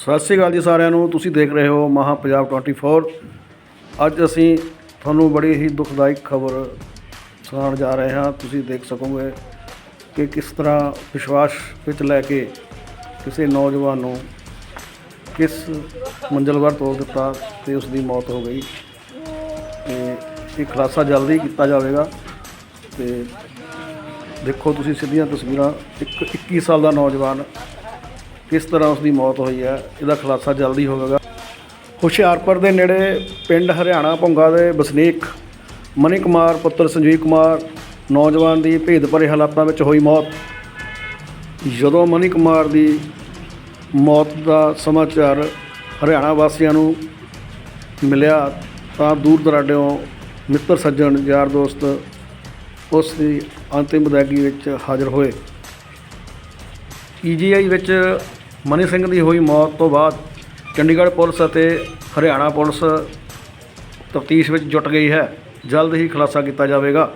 ਸਤਿ ਸ਼੍ਰੀ ਅਕਾਲ ਜੀ ਸਾਰਿਆਂ ਨੂੰ, ਤੁਸੀਂ ਦੇਖ ਰਹੇ ਹੋ ਮਹਾ ਪੰਜਾਬ 24 ਅੱਜ ਅਸੀਂ ਤੁਹਾਨੂੰ ਬੜੀ ਹੀ ਦੁਖਦਾਇਕ ਖਬਰ ਸੁਣਾਉਣ ਜਾ ਰਹੇ ਹਾਂ। ਤੁਸੀਂ ਦੇਖ ਸਕੋਗੇ ਕਿ ਕਿਸ ਤਰ੍ਹਾਂ ਵਿਸ਼ਵਾਸ ਵਿੱਚ ਲੈ ਕੇ ਕਿਸੇ ਨੌਜਵਾਨ ਨੂੰ ਕਿਸ ਮੰਜ਼ਲਵਰ ਤੋੜ ਦਿੱਤਾ ਤੇ ਉਸ ਦੀ ਮੌਤ ਹੋ ਗਈ। ਤੇ ਇਹ ਖੁਲਾਸਾ ਜਲਦੀ ਕੀਤਾ ਜਾਵੇਗਾ। ਤੇ ਦੇਖੋ ਤੁਸੀਂ ਸਿੱਧੀਆਂ ਤਸਵੀਰਾਂ, ਇੱਕ 21 ਸਾਲ ਦਾ ਨੌਜਵਾਨ ਕਿਸ ਤਰ੍ਹਾਂ ਉਸ ਦੀ ਮੌਤ ਹੋਈ ਹੈ, ਇਹਦਾ ਖੁਲਾਸਾ ਜਲਦੀ ਹੋਵੇਗਾ। ਹੁਸ਼ਿਆਰਪੁਰ ਦੇ ਨੇੜੇ ਪਿੰਡ ਹਰਿਆਣਾ ਭੁੰਗਾ ਦੇ ਵਸਨੀਕ ਮਨੀ ਕੁਮਾਰ, ਪੁੱਤਰ ਸੰਜੀਵ ਕੁਮਾਰ, ਨੌਜਵਾਨ ਦੀ ਭੇਦ ਭਰੇ ਹਾਲਾਤਾਂ ਵਿੱਚ ਹੋਈ ਮੌਤ। ਜਦੋਂ ਮਨੀ ਕੁਮਾਰ ਦੀ ਮੌਤ ਦਾ ਸਮਾਚਾਰ ਹਰਿਆਣਾ ਵਾਸੀਆਂ ਨੂੰ ਮਿਲਿਆ, ਤਾਂ ਦੂਰ ਦਰਾਡਿਓਂ ਮਿੱਤਰ ਸੱਜਣ, ਯਾਰ ਦੋਸਤ ਉਸ ਦੀ ਅੰਤਿਮ ਅਦਾਇਗੀ ਵਿੱਚ ਹਾਜ਼ਰ ਹੋਏ। ਪੀਜੀਆਈ ਵਿੱਚ ਮਨੀ ਸਿੰਘ ਦੀ ਹੋਈ ਮੌਤ ਤੋਂ ਬਾਅਦ ਚੰਡੀਗੜ੍ਹ ਪੁਲਿਸ ਅਤੇ ਹਰਿਆਣਾ ਪੁਲਿਸ ਤਫਤੀਸ਼ ਵਿੱਚ ਜੁਟ ਗਈ ਹੈ। ਜਲਦ ਹੀ ਖੁਲਾਸਾ ਕੀਤਾ ਜਾਵੇਗਾ।